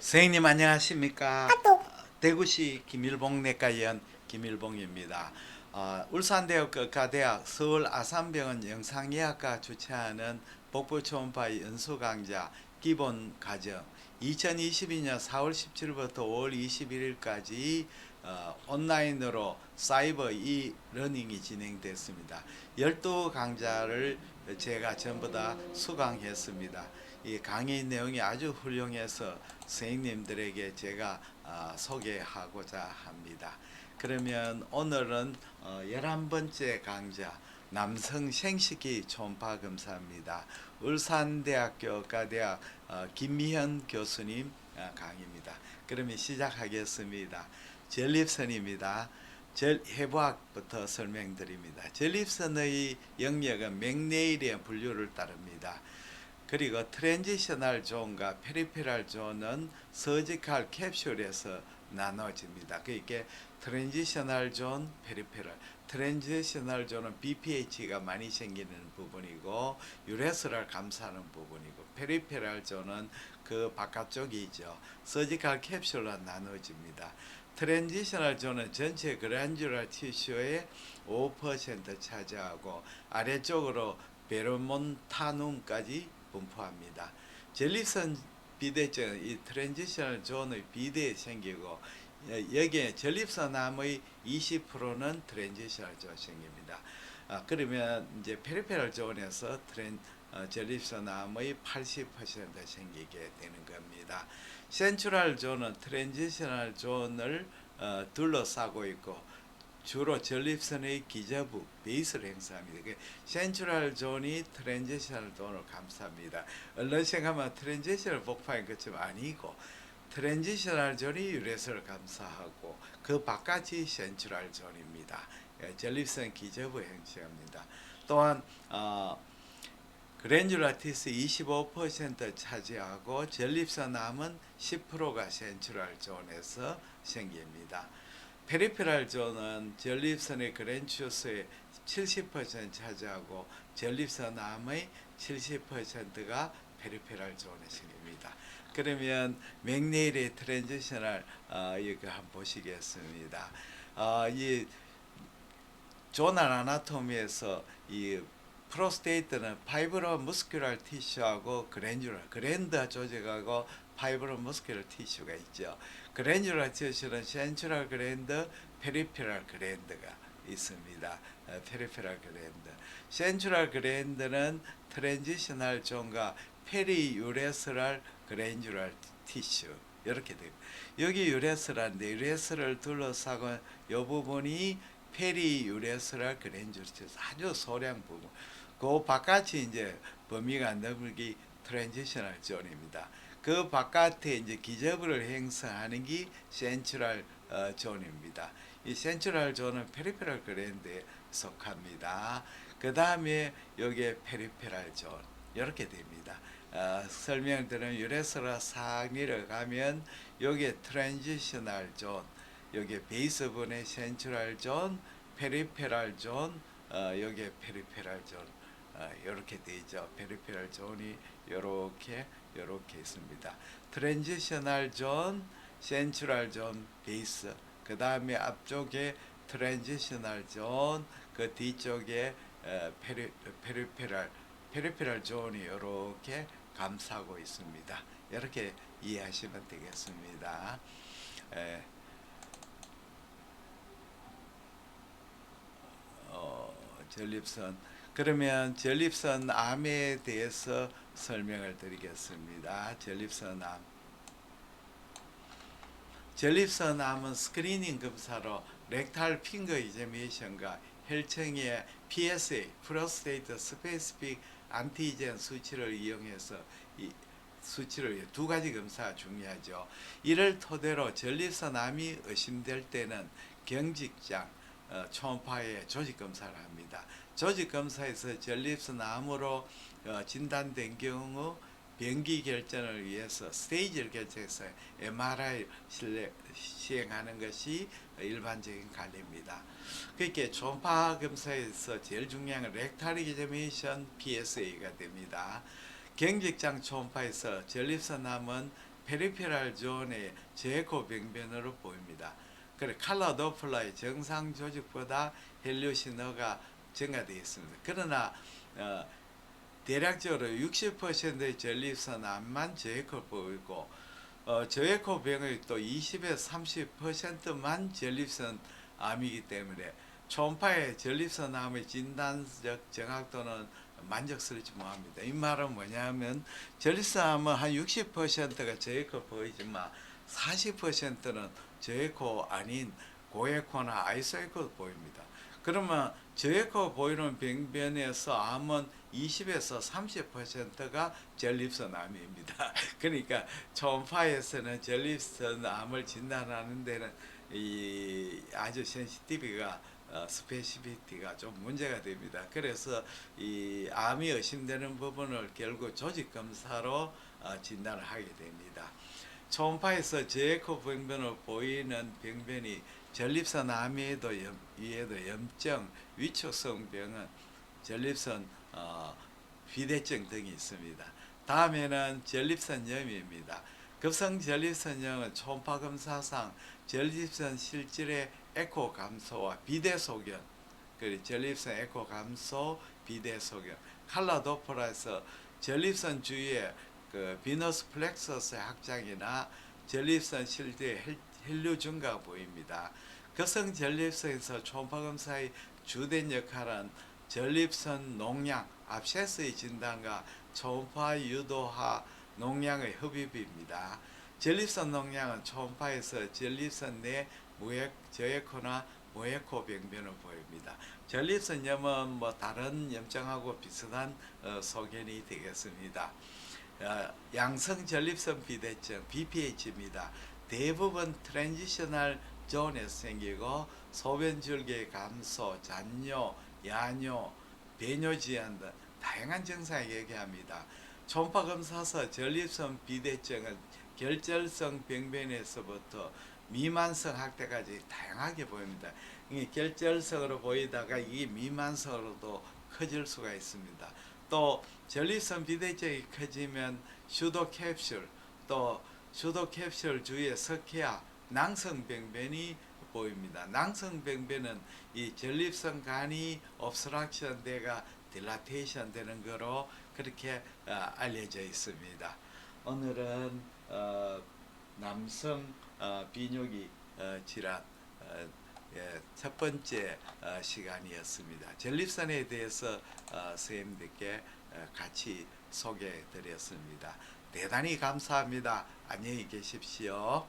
선생님 안녕하십니까? 대구시 김일봉 내과의원 김일봉입니다. 어, 울산대학 의과대학 서울 아산병원 영상의학과 주최하는 복부 초음파 연수 강좌 기본 과정 2022년 4월 17일부터 5월 21일까지 어, 온라인으로 사이버 이 러닝이 진행됐습니다. 12강좌를 제가 전부 다 수강했습니다. 이 강의 내용이 아주 훌륭해서 선생님들에게 제가 아, 소개하고자 합니다. 그러면 오늘은 어, 11번째 강좌 남성 생식기 초음파 검사입니다. 울산대학교 과대학 어, 김미현 교수님 어, 강의입니다. 그러면 시작하겠습니다. 전립선입니다. 절 해부학부터 설명드립니다. 전립선의 영역은 맥네일의 분류를 따릅니다. 그리고 트랜지셔널 존과 페리페랄 존은 서지칼 캡슐에서 나눠집니다. 그러니까 트랜지셔널 존, 페리페랄. 트랜지셔널 존은 BPH가 많이 생기는 부분이고 유레스를 감싸는 부분이고 페리페랄 존은 그 바깥쪽이죠. 서지칼 캡슐로 나눠집니다. 트랜지셔널 존은 전체 그란줄라 티슈의 5% 차지하고 아래쪽으로 베르몬타눔까지 분포합니다. 전립선 비대증 이 트랜지셔널 존의 비대에 생기고 여- 여기에 전립선암의 20%는 트랜지셔널 존 생깁니다. 아, 그러면 이제 페리페럴 존에서 트랜 어, 전립선암의 80% 생기게 되는 겁니다. 센트럴 존은 트랜지셔널 존을 어, 둘러싸고 있고 주로 전립선의 기저부 베이스를 행사합니다. 그 센트럴 존이 트랜지셔널 존을 감쌉니다. 얼른 생각하면 트랜지셔널 복파인 것처럼 아니고 트랜지셔널 존이 유래선을 감싸하고 그 바깥이 센트럴 존입니다. 예, 전립선 기저부 행사합니다. 또한 어, 그랜줄라티스 25% 차지하고 전립선암은 10%가 센트럴 존에서 생깁니다. 페리페랄 존은 전립선의 그랜추스의 70% 차지하고 전립선암의 70%가 페리페랄 존에 생깁니다. 그러면 맥네일의 트랜지셔널 어, 이거 한번 보시겠습니다. 어, 이 조날 아나토미에서 이 프로스테이트는 파이브로 머스큘러 티슈하고 그랜줄러 그랜드 조직하고 파이브로 머스큘러 티슈가 있죠. 그랜줄러 티슈는 센트럴 그랜드, 페리페럴 그랜드가 있습니다. 어, 페리페럴 그랜드. 센트럴 그랜드는 트랜지셔널 존과 페리유레스럴 그랜줄러 티슈 이렇게 됩니다. 여기 유레스라인데 유레스를 둘러싸고 이 부분이 페리유레스럴 그랜줄 티슈 아주 소량 부분. 그 바깥이 이제 범위가 넓기 트랜지셔널 존입니다. 그 바깥에 이제 기저부를 행사하는 게 센트럴 어, 존입니다. 이 센트럴 존은 페리페럴 그랜드에 속합니다. 그 다음에 여기에 페리페랄 존 이렇게 됩니다. 어, 설명을 들으면 유레스라 상위를 가면 여기에 트랜지셔널 존, 여기에 베이스분의 센트럴 존, 페리페랄 존, 어, 여기에 페리페랄 존 어, 이렇게 되죠. 페리페랄 존이 이렇게 이렇게 있습니다. 트랜지셔널 존, 센트럴 존, 베이스. 그 다음에 앞쪽에 트랜지셔널 존, 그 뒤쪽에 어, 페리, 페리페랄 페리페랄 존이 이렇게 감싸고 있습니다. 이렇게 이해하시면 되겠습니다. 에, 어, 전립선 그러면 전립선 암에 대해서 설명을 드리겠습니다. 전립선 암. 전립선 암은 스크리닝 검사로 렉탈 핑거 이제미션과 혈청의 PSA 프로스테이트 스페시픽 안티젠 수치를 이용해서 이 수치를 두 가지 검사가 중요하죠. 이를 토대로 전립선 암이 의심될 때는 경직장 어, 초음파의 조직 검사를 합니다. 조직 검사에서 전립선 암으로 어, 진단된 경우 변기 결정을 위해서 스테이지를 결정해서 MRI 시행하는 것이 일반적인 관리입니다. 그렇게 초음파 검사에서 제일 중요한 건 렉탈 이제미션 PSA가 됩니다. 경직장 초음파에서 전립선 암은 페리페랄 존의 제코 병변으로 보입니다. 그래 칼라 도플러의 정상 조직보다 헬리오 신호가 증가되어 있습니다. 그러나 어, 대략적으로 60%의 전립선 암만 저해코 보이고 어, 저해코 병의 또 20에서 30%만 전립선 암이기 때문에 초음파의 전립선 암의 진단적 정확도는 만족스럽지 못합니다. 이 말은 뭐냐면 전립선 암은 한 60%가 저해코 보이지만 40%는 저에코 아닌 고에코나 아이소에코 보입니다. 그러면 저에코 보이는 병변에서 암은 20에서 30%가 전립선 암입니다. 그러니까 초음파에서는 전립선 암을 진단하는 데는 이 아주 센시티비가 어, 스페시피티가 좀 문제가 됩니다. 그래서 이 암이 의심되는 부분을 결국 조직 검사로 어, 진단을 하게 됩니다. 초음파에서 제에코 병변을 보이는 병변이 전립선 암에도 염, 위에도 염증, 위축성 병은 전립선 어, 비대증 등이 있습니다. 다음에는 전립선염입니다. 급성 전립선염은 초음파 검사상 전립선 실질의 에코 감소와 비대 소견, 그리고 전립선 에코 감소, 비대 소견, 칼라 도플러에서 전립선 주위에 그 비너스 플렉서스의 확장이나 전립선 실드 혈류 증가가 보입니다. 급성 전립선에서 초음파 검 사의 주된 역할은 전립선 농양, 압세스의 진단과 초음파 유도하 농양의 흡입입니다. 전립선 농양은 초음파에서 전립선 내 무액, 저에코나 무에코 병변을 보입니다. 전립선 염은 뭐 다른 염증하고 비슷한 어, 소견이 되겠습니다. 어, 양성 전립선 비대증 BPH입니다. 대부분 트랜지셔널 존에서 생기고 소변 줄기 감소, 잔뇨, 야뇨, 배뇨 지연 등 다양한 증상을 얘기합니다. 초음파 검사서 전립선 비대증은 결절성 병변에서부터 미만성 확대까지 다양하게 보입니다. 이게 결절성으로 보이다가 이게 미만성으로도 커질 수가 있습니다. 또 전립선 비대증이 커지면 슈도 캡슐 또 슈도 캡슐 주위에 석회와 낭성병변이 보입니다. 낭성병변은 이 전립선 간이 옵스트럭션 돼가 딜라테이션 되는 거로 그렇게 어, 알려져 있습니다. 오늘은 어, 남성 어, 비뇨기 어, 질환 어, 예, 첫 번째 어, 시간이었습니다. 전립선에 대해서 어, 선생님들께 어, 같이 소개해 드렸습니다. 대단히 감사합니다. 안녕히 계십시오.